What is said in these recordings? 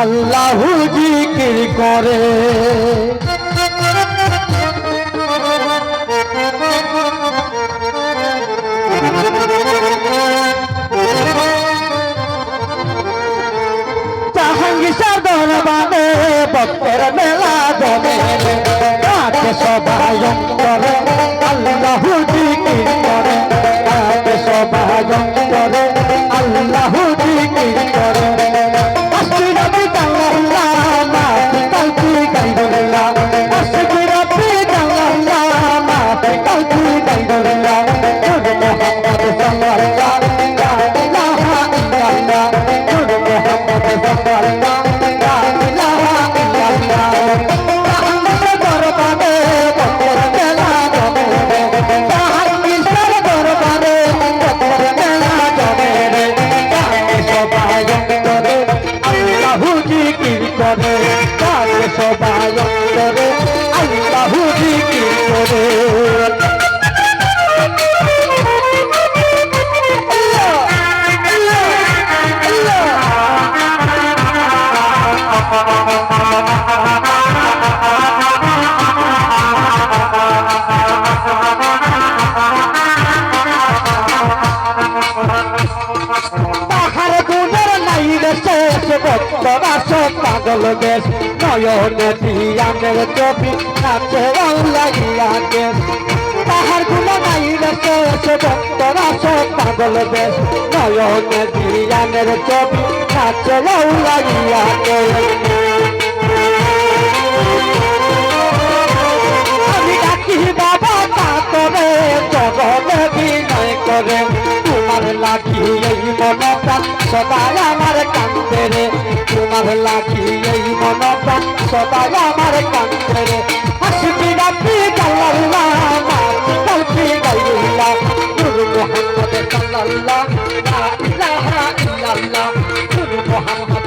আল্লাহু জিকির করে। সব পাগল বেশ নয়নে দিয়ানের ছবি নাচে লাগিয়া দেশ। তাহার গুণ নাই রে শেষ বক্তরা সব পাগল বেশ নয়নে দিয়ানের ছবি নাচে লাগিয়া দেশ। আমি ডাকি, বাবা, তা করে জগতে বিনয় করে। তোমার লাঠি এই মনটা রে তোমার লাঠি এই মনটা সদাই আমার কান্দে রে। হাসি রাখি গাল্লাল্লাহ মাটি কালকি গাইল্লাহ গুরু মোহাম্মদ সাল্লাল্লাহ লা ইলাহা ইল্লাল্লাহ। গুরু মোহাম্মদ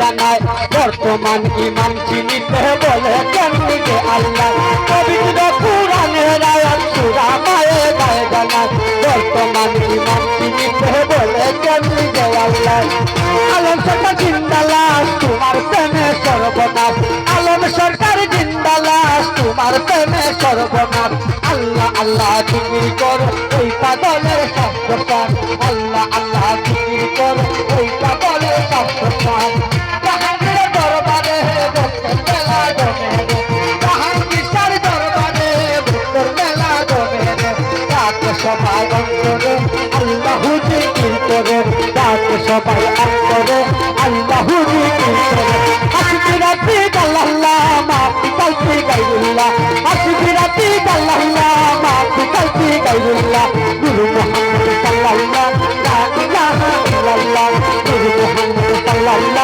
জানায়, বর্তমান ইমাম চিনিতে বলে কেমনিকে আল্লাহ? পবিত্র পুরাণে রায়াত, সুরা মায়ে গায়ে জানায়, বর্তমান ইমাম চিনিতে বলে কেমনিকে আল্লাহ? আলম সরকার জিন্দালাস তোমার প্রেমে সর্বনাশ। আলম সরকার জিন্দালাস তোমার প্রেমে সর্বনাশ। আল্লাহ আল্লাহ, তুমি কর। ডাকে সবাই অন্তরে আল্লাহ জিকির করে। ডাকে সবাই অন্তরে আল্লাহ জিকির করে। হাসবি রাতি গাল্লাল্লাহ মাফি কালপি গাইরুল্লাহ হাসবি রাতি গাল্লাল্লাহ মাফি কালপি গাইরুল্লাহ গুরু মোহাম্মদ সাল্লাল্লাহ, লা ইলাহা ইল্লাল্লাহ। গুরু মোহাম্মদ সাল্লাল্লাহ।